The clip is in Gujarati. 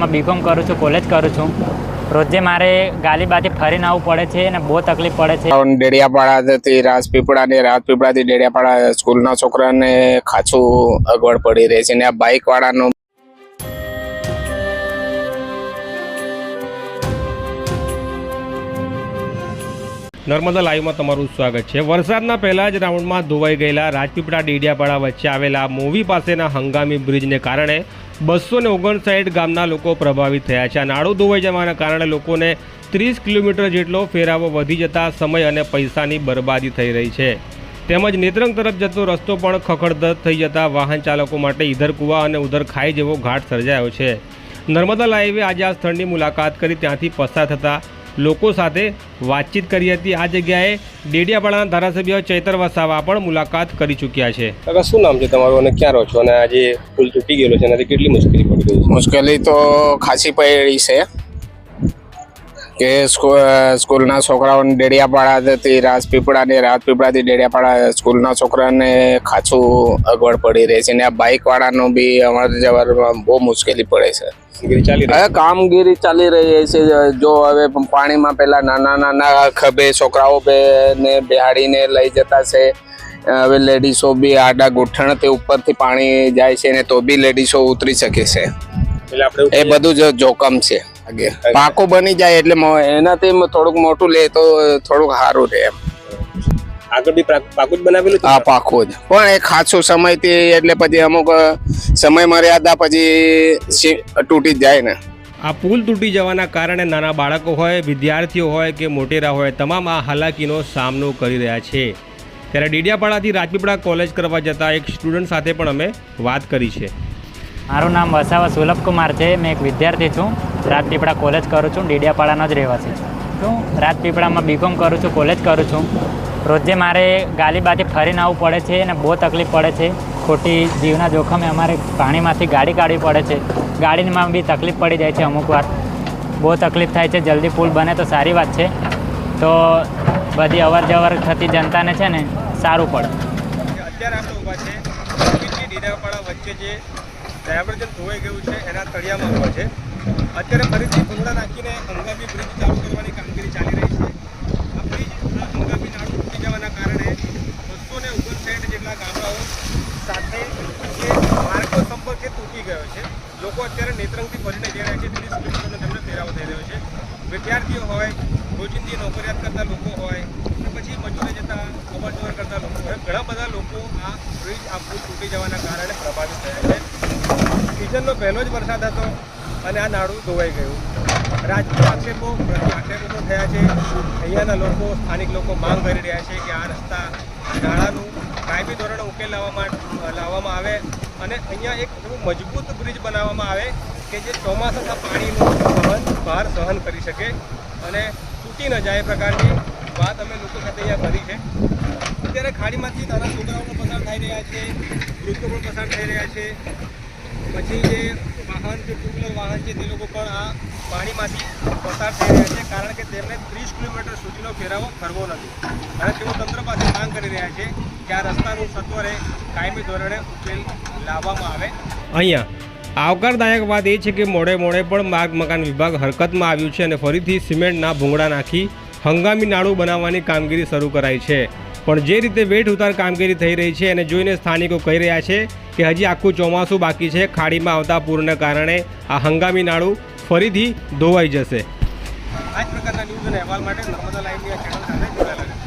રાજપીપળામાં બીકોમ કરું છું કોલેજ કરું છું. રોજે મારે ગાલીબાથી ફરીને આવવું પડે છે અને બહુ તકલીફ પડે છે. ડેડિયાપાડાથી રાજપીપળા ને રાજપીપળાથી ડેડિયાપાડા સ્કૂલના છોકરાને ખાસું અગવડ પડી રહી છે ને આ બાઇકવાળાનો નર્મદા લાઈવમાં તમારું સ્વાગત છે. વરસાદના પહેલા જ રાઉન્ડમાં ધોવાઈ ગયેલા રાજપીપળા ડેડિયાપાડા વચ્ચે આવેલા મોવી પાસેના હંગામી બ્રિજને કારણે બસો ને ઓગણસાઠ ગામના લોકો પ્રભાવિત થયા છે. આ નાળું ધોવાઈ જવાના કારણે લોકોને ત્રીસ કિલોમીટર જેટલો ફેરાવો વધી જતા સમય અને પૈસાની બરબાદી થઈ રહી છે. તેમજ નેત્રંગ તરફ જતો રસ્તો પણ ખખડધજ થઈ જતા વાહન ચાલકો માટે ઈધર કૂવા અને ઉધર ખાઈ જેવો ઘાટ સર્જાયો છે. નર્મદા લાઈવે આજે આ સ્થળની મુલાકાત કરી ત્યાંથી પસાર થતા લોકો સાથે વાતચીત કરી હતી. આ જગ્યાએ ડેડિયાપાડાના ધારાસભ્ય ચૈતર વસાવા પણ મુલાકાત કરી ચૂક્યા છે. કાકા શું નામ છે તમારું અને ક્યાં રહો છો? અને આજે પુલ તૂટી ગયેલો છે એનાથી કેટલી મુશ્કેલી પડી રહી છે? મુશ્કેલી તો ખાસી પડી છે. કે સ્કૂ- સ્કૂલના છોકરાઓને ડેડિયાપાડાથી રાજપીપળા ને રાજપીપળાથી ડેડિયાપાડા સ્કૂલના છોકરાને ખાસું અગવડ પડી રહી છે ને આ બાઇક વાળાનું બી અમારે જવામાં બહુ મુશ્કેલી પડે છે. કામગીરી ચાલી રહી હવે કામગીરી ચાલી રહી છે જો હવે પાણીમાં પેલા નાના નાના ખભે છોકરાઓ બે ને બિહાડીને લઈ જતા છે. હવે લેડીસો બી આડા ગોઠણથી ઉપરથી પાણી જાય છે ને તો બી લેડીસો ઉતરી શકે છે. એ બધું જ જોખમ છે. પાકું બની જાય એટલે મો- એનાથી થોડુંક મોટું લે તો થોડુંક સારું રહે એમ. આગળ બી પાકું જ બનાવેલું આ છે પાકું જ. પણ એ ખાસું સમયથી એટલે પછી અમુક સમય મર્યાદા પછી તૂટી જ જાય ને. આ પુલ તૂટી જવાના કારણે નાના બાળકો હોય વિદ્યાર્થીઓ હોય કે મોટેરા હોય તમામ આ હાલાકીનો સામનો કરી રહ્યા છે. ત્યારે ડેડિયાપાડાથી રાજપીપળા કોલેજ કરવા જતા એક સ્ટુડન્ટ સાથે પણ અમે વાત કરી છે. મારું નામ વસાવા સુલભ કુમાર છે. મેં એક વિદ્યાર્થી છું. રાજપીપળા કોલેજ કરું છું, ડીડિયાપાડાનો જ રહેવાસી છું. હું રાજપીપળામાં બીકોમ કરું છું કોલેજ કરું છું. રોજે મારે ગાલીબાથી ફરીને આવવું પડે છે અને બહુ તકલીફ પડે છે. ખોટી જીવના જોખમે અમારે પાણીમાંથી ગાડી કાઢવી પડે છે. ગાડીમાં બી તકલીફ પડી જાય છે અમુક વાર. બહુ તકલીફ થાય છે, જલ્દી પુલ બને તો સારી વાત છે. તો બધી અવર જવર થતી જનતાને છે ને સારું પડે. અત્યારે ધોવાઈ ગયું છે, એના તળિયામાં છે. અત્યારે ફરીથી ભૂંગળા નાખીને હંગામી બ્રિજ ચાલુ કરવાની કામગીરી ચાલી રહી છે. આ બ્રિજ આ હંગામી નાળું તૂટી જવાના કારણે બસો ને ઓગણસાઠ જેટલા ગામડાઓ સાથે જે માર્ગો સંપર્ક છે તૂટી ગયો છે. લોકો અત્યારે નેત્રંગથી ફરીને જઈ રહ્યા છે. ત્રીસ કિલોમીટરનો તેમને ફેરાવો થઈ રહ્યો છે. વિદ્યાર્થીઓ હોય, રોજિંદી નોકરિયાત કરતા લોકો હોય પછી મજૂરે જતા અવર કરતા લોકો હોય, ઘણા બધા લોકો આ બ્રિજ આ પુલ તૂટી જવાના કારણે પ્રભાવિત થયા છે. સિઝનનો પહેલો જ વરસાદ હતો. અને આ નાળું ધોવાઈ ગયું. રાજકીય આક્ષેપો આક્ષેપો થયા છે. અહીંયાના લોકો, સ્થાનિક લોકો માંગ કરી રહ્યા છે કે આ રસ્તા નાળાનું કાયમી ધોરણે ઉકેલ લાવવામાં લાવવામાં આવે. અને અહીંયા એક એવું મજબૂત બ્રિજ બનાવવામાં આવે કે જે ચોમાસાના પાણીનું સહન ભાર સહન કરી શકે અને તૂટી ન જાય પ્રકારની વાત અમે લોકો સાથે અહીંયા કરી છે. અત્યારે ખાડીમાંથી નાના છોકરાઓ પસાર થઈ રહ્યા છે, વૃદ્ધો પણ પસાર થઈ રહ્યા છે. પછી જે વાહન, જે ટુ વ્હીલર વાહન છે તે લોકો પણ આ પાણીમાંથી પસાર થઈ રહ્યા છે, કારણ કે તેમને ત્રીસ કિલોમીટર સુધીનો ફેરાવો કરવો નથી. અને તેઓ તંત્ર પાસે માંગ કરી રહ્યા છે કે આ રસ્તાનું સત્વરે કાયમી ધોરણે ઉકેલ લાવવામાં આવે. અહીંયા, આવકારદાયક વાત એ છે કે મોડે મોડે પણ માર્ગ મકાન વિભાગ હરકતમાં આવ્યું છે અને ફરીથી સિમેન્ટના ભૂંગળા નાખી હંગામી નાળું બનાવવાની કામગીરી શરૂ કરાઈ છે. પણ જે રીતે વેઠ ઉતાર કામગીરી થઈ રહી છે એને જોઈને સ્થાનિકો કહી રહ્યા છે કે હજી આખું ચોમાસું બાકી છે. ખાડીમાં આવતા પૂરને કારણે આ હંગામી નાળું ફરીથી ધોવાઈ જશે. આ પ્રકારના ન્યૂઝ અને અહેવાલ માટે નર્મદા લાઈવની આ ચેનલ સાથે જોડાયેલા